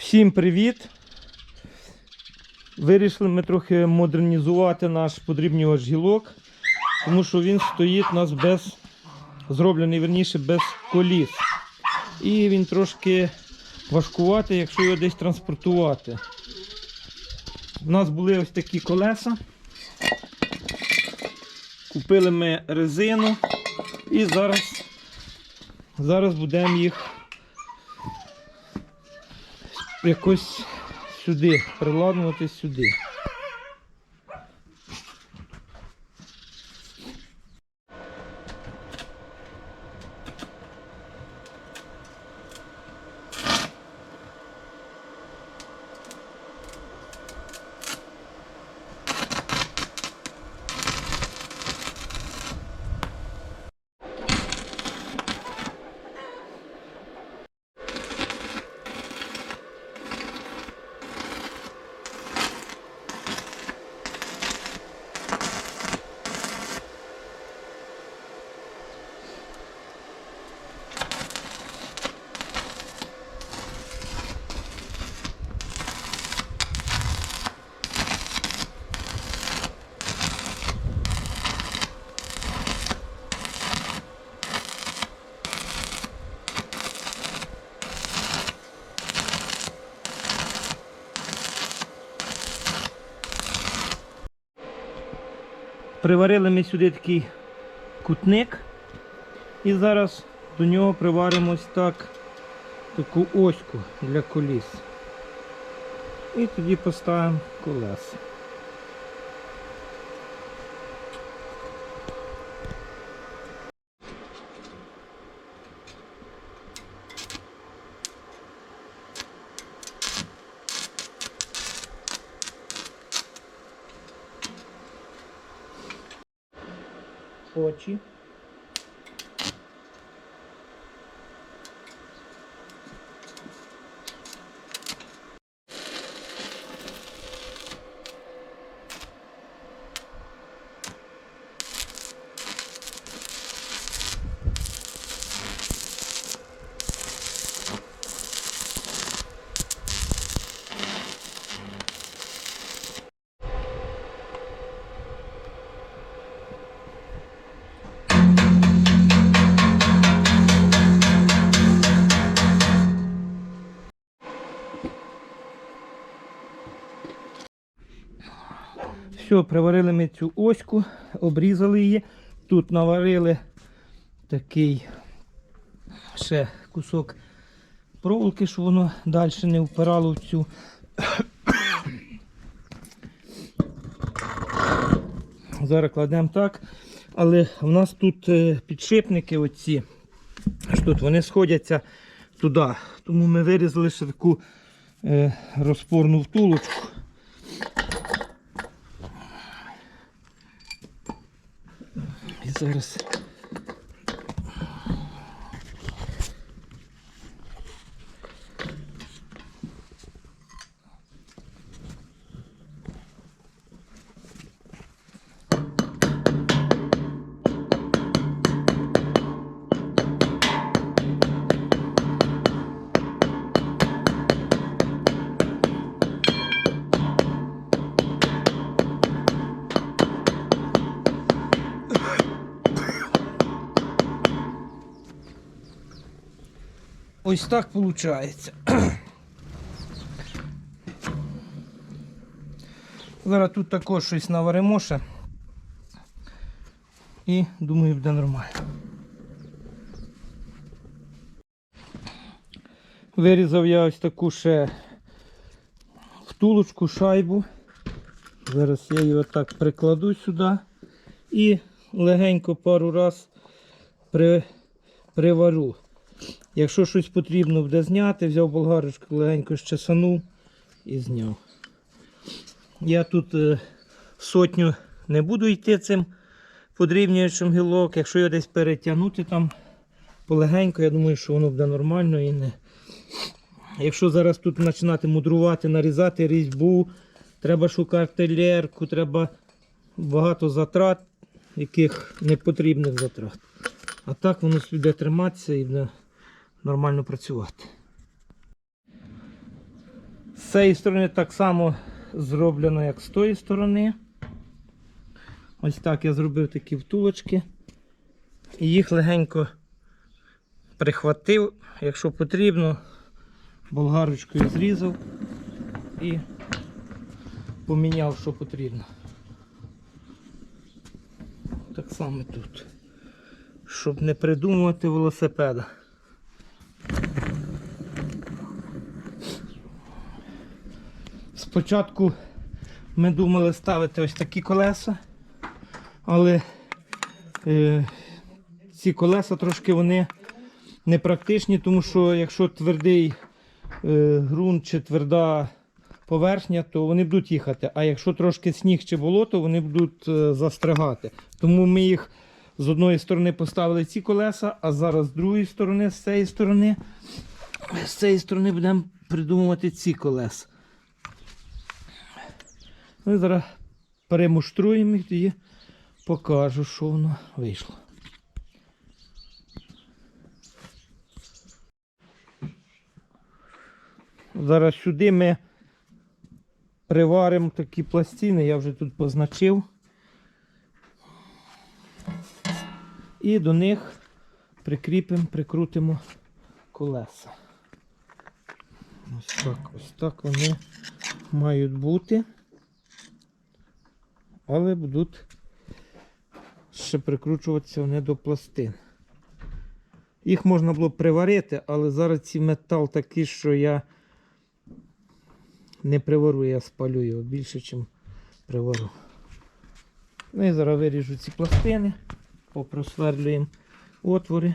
Всім привіт! Вирішили ми трохи модернізувати наш подрібнювач гілок, тому що він стоїть у нас без, зроблений верніше без коліс. І він трошки важкуватий, якщо його десь транспортувати. У нас були ось такі колеса. Купили ми резину і зараз, зараз будемо їх якось сюди, приладнувати сюди. Приварили ми сюди такий кутник. І зараз до нього приваримо ось так таку оську для коліс. І тоді поставимо колеса. Очі. Все, приварили ми цю оську, обрізали її. Тут наварили такий ще кусок проволоки, щоб воно далі не впирало в цю. Зараз кладемо так. Але в нас тут е, підшипники оці, тут вони сходяться туди. Тому ми вирізали ще таку е, розпорну втулочку. І зараз. Ось так виходить. Зараз тут також щось наваримо ще. І думаю, буде нормально. Вирізав я ось таку ще втулочку, шайбу. Зараз я її отак прикладу сюди і легенько пару раз при, приварю. Якщо щось потрібно буде зняти, взяв болгарочку, легенько щесанув і зняв. Я тут е, сотню не буду йти цим подрібнюючим гілок. Якщо його десь перетягнути там полегенько, я думаю, що воно буде нормально і не. Якщо зараз тут починати мудрувати, нарізати різьбу, треба шукати лерку, треба багато затрат, яких не потрібних затрат. А так воно буде триматися і буде нормально працювати. З цієї сторони так само зроблено, як з тої сторони. Ось так я зробив такі втулочки. І їх легенько прихватив, якщо потрібно, болгарочкою зрізав і поміняв, що потрібно. Так само тут. Щоб не придумувати велосипеда. Спочатку ми думали ставити ось такі колеса, але е, ці колеса трошки вони непрактичні, тому що якщо твердий е, ґрунт чи тверда поверхня, то вони будуть їхати. А якщо трошки сніг чи болото, вони будуть е, застрягати. Тому ми їх з одної сторони поставили ці колеса, а зараз з другої сторони, з цієї сторони, з цієї сторони будемо придумувати ці колеса. Ну і зараз перемуштруємо їх і покажу, що воно вийшло. Зараз сюди ми приваримо такі пластини, я вже тут позначив. І до них прикріпимо, прикрутимо колеса. Ось так, ось так вони мають бути. Але будуть ще прикручуватися вони до пластин. Їх можна було приварити, але зараз ці метал такий, що я не приварю, я спалю його більше, ніж приварю. Ну і зараз виріжу ці пластини, попросверлюємо отвори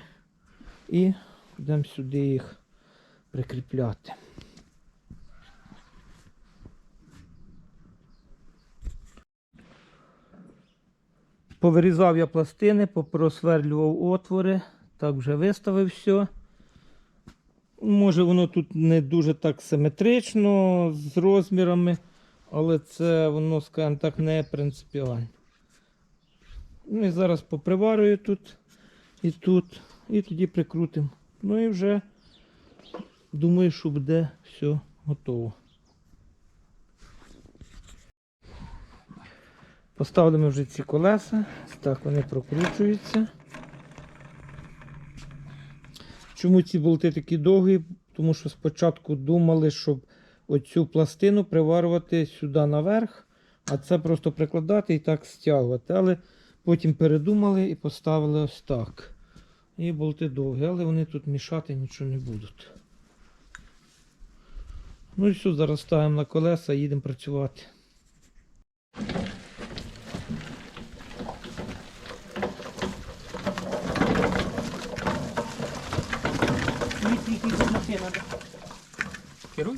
і будемо сюди їх прикріпляти. Повирізав я пластини, попросверлював отвори, так вже виставив все. Може воно тут не дуже так симетрично з розмірами, але це воно, скажімо так, не принципіально. Ну і зараз поприварюю тут і тут, і тоді прикрутимо. Ну і вже думаю, що буде все готово. Поставили вже ці колеса, так вони прокручуються. Чому ці болти такі довгі? Тому що спочатку думали, щоб оцю пластину приварювати сюди наверх, а це просто прикладати і так стягувати. Але потім передумали і поставили ось так. І болти довгі, але вони тут мішати нічого не будуть. Ну і все, зараз ставимо на колеса і їдемо працювати. ¿Quiero?